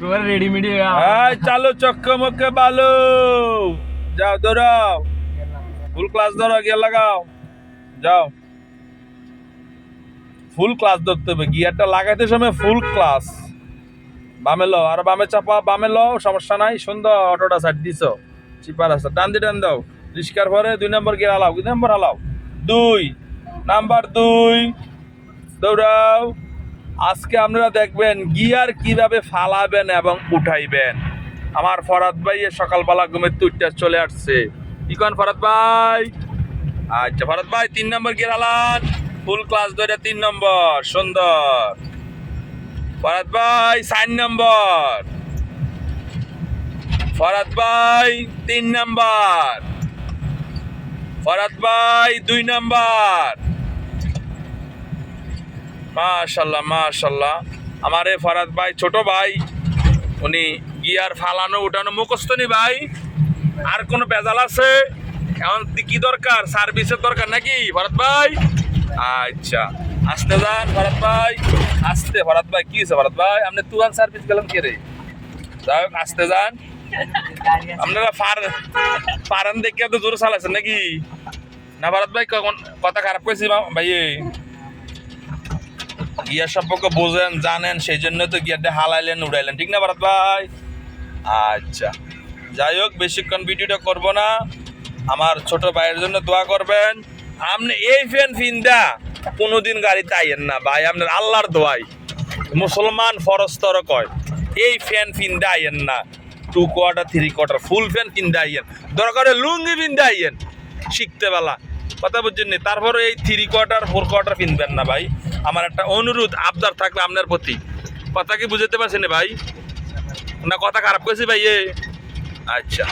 তোমার রেডিমেডি এই, চালো চক্কে বালু। যাও দৌড়াও ফুল ক্লাস ধরো গিয়ার লাগাও। যাও। ফুল ক্লাস ধরতে হবে গিয়ারটা লাগাইতে সময় ফুল ক্লাস বামে লো আর বামে চাপা, বামে লো সমস্যা নাই। সুন্দর অটোটা সাইড দিছ। চিপার আছে। টান দিয়ে টান দাও। রিস্কার পরে দুই নম্বর গিয়ার হালাও। দুই নম্বর হালাও। দুই। নাম্বার দুই। দৌড়াও। আজকে আপনারা দেখবেন গিয়ার কীভাবে ফালাবেন এবং উঠাইবেন। আমার ফরাদ ভাই সকালবেলা ঘুমের তুইটা চলে আসছে। কি কন ফরাদ ভাই? আচ্ছা ফরাদ ভাই, তিন নম্বর গিয়ার হালান। ফুল ক্লাস ধরে তিন নম্বর, সুন্দর। ফরাদ ভাই, চার নম্বর। ফরাদ ভাই, তিন নম্বর। ফরাদ ভাই, দুই নম্বর। মাশাল্লাহ মাশাল্লাহ। আমার এ ফরাদ ভাই, ছোট ভাই, উনি গিয়ার ফালানো, উঠানো মুখস্থ নি ভাই। আর কোনো বেজাল আছে? এখন কি দরকার? সার্ভিসের দরকার নাকি? ভরত ভাই? আচ্ছা আসতে যান ভরত ভাই। আসতে ভরত ভাই, কি হয়েছে ভরত ভাই? আপনি তুয়ান সার্ভিস গেলাম কে রে? যাই হোক, আসতে যান। আপনারা ফার পারেন দেখে তো জোর চালাইছেন নাকি? না ভরত ভাই, কখন কথা খারাপ করেছি ভাই গিয়ার সম্পর্কে বোঝেন, জানেন সেই জন্য তো গিয়ারটা হালাইলেন, উড়াইলেন। ঠিক না, ভারত ভাই? আচ্ছা। যাই হোক, বেশিক্ষণ ভিডিওটা করব না। আমার ছোট ভাইয়ের জন্য দোয়া করবেন। আপনি এই ফ্যান ফিন্দা, কোনোদিন গাড়িতে আইয়েন না ভাই, আপনার আল্লাহর দোয়াই। মুসলমান ফরস্তর কয়, এই ফ্যান ফিন্দা আইয়েন না। Two quarter three quarter full fan কিনতে আইয়েন দরকারে লুঙ্গি ফিন্দা আইয়েন শিখতে বেলা কথা বুঝছেন নি? তারপরে এই থ্রি কোয়ার্টার ফোর কোয়ার্টার কিনবেন না ভাই। আমার একটা অনুরোধ, আবদার থাকবে আপনার প্রতি। কথা কি বুঝতে পারছেন ভাই? না, কথা খারাপ করেছি ভাই এ? আচ্ছা।